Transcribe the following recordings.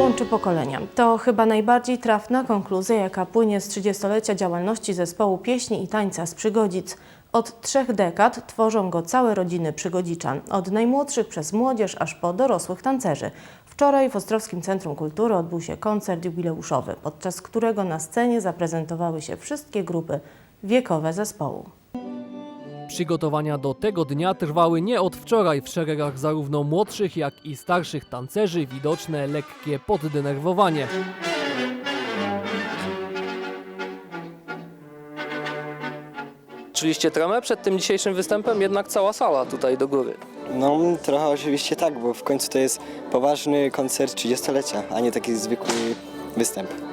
łączy pokolenia. To chyba najbardziej trafna konkluzja, jaka płynie z 30-lecia działalności zespołu pieśni i tańca z Przygodzic. Od trzech dekad tworzą go całe rodziny Przygodziczan, od najmłodszych przez młodzież aż po dorosłych tancerzy. Wczoraj w Ostrowskim Centrum Kultury odbył się koncert jubileuszowy, podczas którego na scenie zaprezentowały się wszystkie grupy wiekowe zespołu. Przygotowania do tego dnia trwały nie od wczoraj w szeregach zarówno młodszych, jak i starszych tancerzy widoczne lekkie poddenerwowanie. Czuliście tremę przed tym dzisiejszym występem? Jednak cała sala tutaj do góry. No, trochę oczywiście tak, bo w końcu to jest poważny koncert 30-lecia, a nie taki zwykły występ.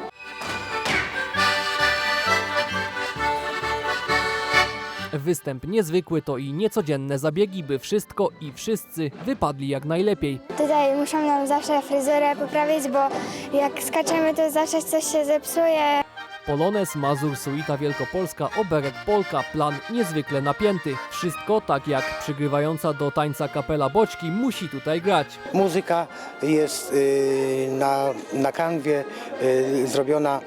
Występ niezwykły to i niecodzienne zabiegi, by wszystko i wszyscy wypadli jak najlepiej. Tutaj muszą nam zawsze fryzurę poprawić, bo jak skaczemy, to zawsze coś się zepsuje. Polones, Mazur, Suita Wielkopolska, Oberek Polka, plan niezwykle napięty. Wszystko, tak jak przygrywająca do tańca kapela Boćki, musi tutaj grać. Muzyka jest y, na, na kanwie y, zrobiona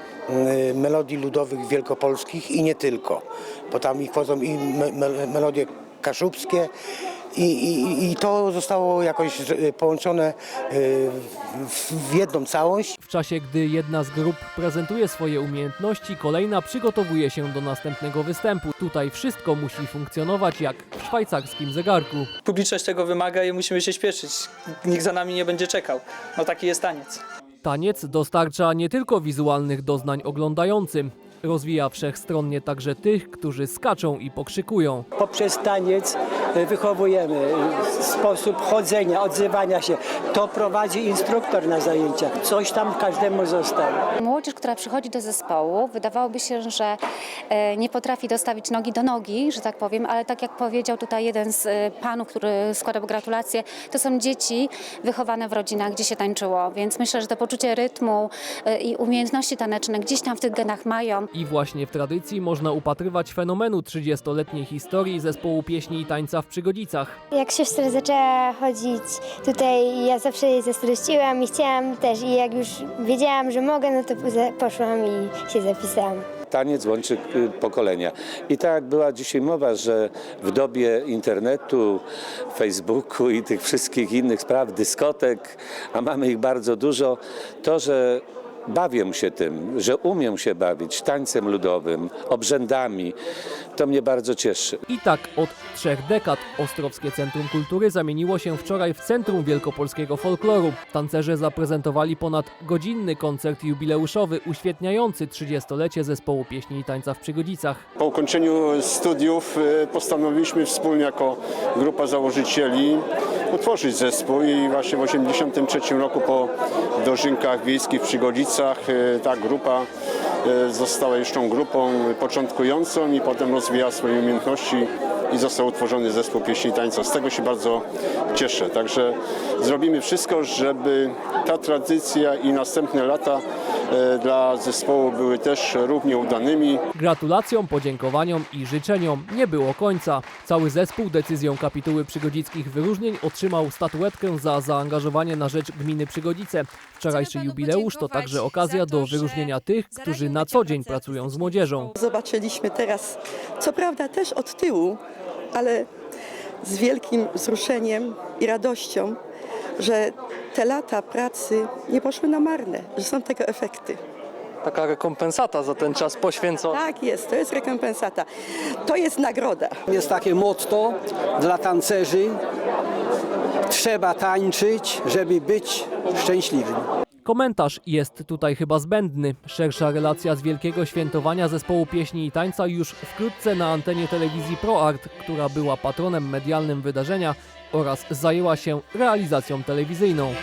melodii ludowych wielkopolskich i nie tylko, bo tam ich wchodzą i me, me, melodie kaszubskie i, i, i to zostało jakoś y, połączone y, w, w jedną całość. W czasie, gdy jedna z grup prezentuje swoje umiejętności, kolejna przygotowuje się do następnego występu. Tutaj wszystko musi funkcjonować jak w szwajcarskim zegarku. Publiczność tego wymaga i musimy się śpieszyć. Nikt za nami nie będzie czekał. No taki jest taniec. Taniec dostarcza nie tylko wizualnych doznań oglądającym, rozwija wszechstronnie także tych, którzy skaczą i pokrzykują. poprzez taniec e, wychowujemy e, sposób chodzenia, odzywania się. To prowadzi instruktor na zajęciach. Coś tam każdemu zostaje. Młodzież, która przychodzi do zespołu, wydawałoby się, że e, nie potrafi dostawić nogi do nogi, że tak powiem, ale tak jak powiedział tutaj jeden z panów, który składał gratulacje, to są dzieci wychowane w rodzinach, gdzie się tańczyło, więc myślę, że to poczucie rytmu i umiejętności taneczne gdzieś tam w tych genach mają. I właśnie w tradycji można upatrywać fenomenu 30-letniej historii zespołu pieśni i tańca w Przygodzicach. Jak siostra zaczęła chodzić tutaj, ja zawsze jej zazdrościłam i chciałam też. I jak już wiedziałam, że mogę, no to poszłam i się zapisałam. Taniec łączy y, pokolenia. I tak jak była dzisiaj mowa, że w dobie internetu, Facebooku i tych wszystkich innych spraw, dyskotek, a mamy ich bardzo dużo, to, że bawię się tym, że umiem się bawić tańcem ludowym, obrzędami, to mnie bardzo cieszy. I tak od trzech dekad Ostrowskie Centrum Kultury zamieniło się wczoraj w Centrum Wielkopolskiego Folkloru. Tancerze zaprezentowali ponad godzinny koncert jubileuszowy uświetniający 30-lecie zespołu pieśni i tańca w Przygodzicach. Po ukończeniu studiów e, postanowiliśmy wspólnie jako grupa założycieli utworzyć zespół i właśnie w 1983 roku po dożynkach wiejskich w Przygodzicach e, ta grupa e, została jeszcze grupą początkującą i potem rozwijała swoje umiejętności i został utworzony zespół pieśni i tańca. Z tego się bardzo cieszę. Także zrobimy wszystko, żeby ta tradycja i następne lata dla zespołu były też równie udanymi. Gratulacjom, podziękowaniom i życzeniom nie było końca. Cały zespół decyzją kapituły przygodzickich wyróżnień otrzymał statuetkę za zaangażowanie na rzecz gminy Przygodzice. Wczorajszy jubileusz to także okazja do wyróżnienia tych, którzy na co dzień pracują z młodzieżą. Zobaczyliśmy teraz, co prawda też od tyłu, ale z wielkim wzruszeniem i radością, że te lata pracy nie poszły na marne, że są tego efekty. Taka rekompensata za ten czas poświęcony. Tak jest, to jest rekompensata. To jest nagroda. Jest takie motto dla tancerzy. Trzeba tańczyć, żeby być szczęśliwym. Komentarz jest tutaj chyba zbędny. Szersza relacja z wielkiego świętowania zespołu pieśni i tańca już wkrótce na antenie telewizji ProArt, która była patronem medialnym wydarzenia oraz zajęła się realizacją telewizyjną.